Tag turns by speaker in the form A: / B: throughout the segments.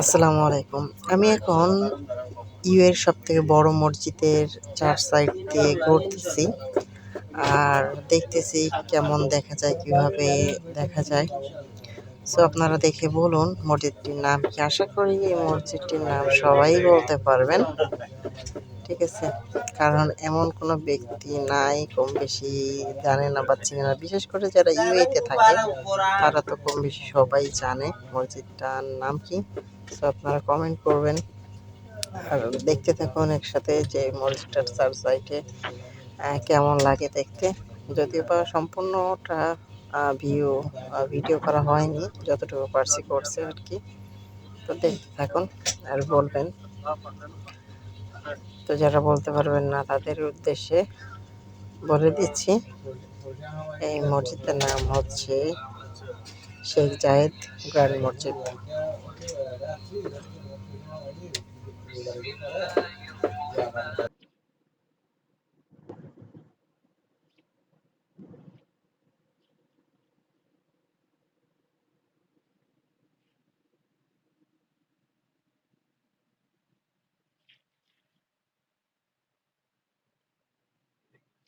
A: আসসালামু আলাইকুম। আমি এখন ইউ এর সব থেকে বড় মসজিদের চার সাইড দিয়ে ঘুরতেছি আর দেখতেছি কেমন দেখা যায়, কীভাবে দেখা যায়। সো আপনারা দেখে বলুন, মসজিদটির নাম কি? আশা করি এই মসজিদটির নাম সবাই বলতে পারবেন। ঠিক আছে? কারণ এমন কোনো ব্যক্তি নাই কম বেশি জানে না বা চিনে না। বিশেষ করে যারা ইউএতে থাকে, তারা তো কম বেশি সবাই জানে। মসজিদটার নাম কি? তো আপনারা কমেন্ট করবেন। আর দেখতে থাকুন একসাথে যে মসজিদটার চার সাইডে কেমন লাগে দেখতে। যদিও বা সম্পূর্ণটা ভিউ ভিডিও করা হয়নি, যতটুকু পারছি করছে আর কি। তো দেখতে থাকুন আর বলবেন। তো যারা বলতে পারবেন না, তাদের উদ্দেশ্যে বলে দিচ্ছি, এই মসজিদের নাম হচ্ছে শেখ জায়েদ গ্র্যান্ড মসজিদ।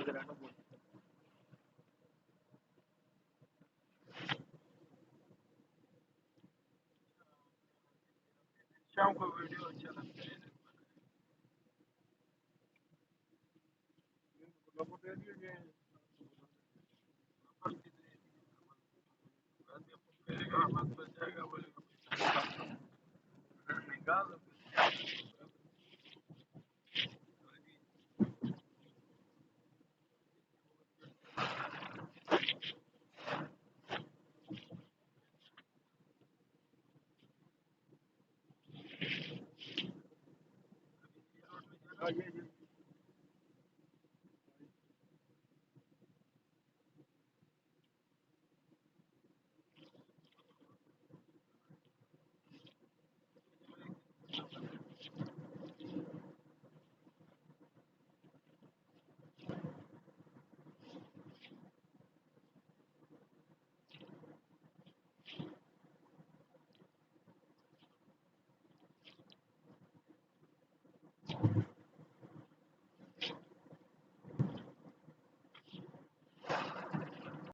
B: Belgrano Bonito. शाम को वीडियो अच्छा लगता है लोगों दे दिए गए हैं जाएगा बोलेगा निकाल like we, we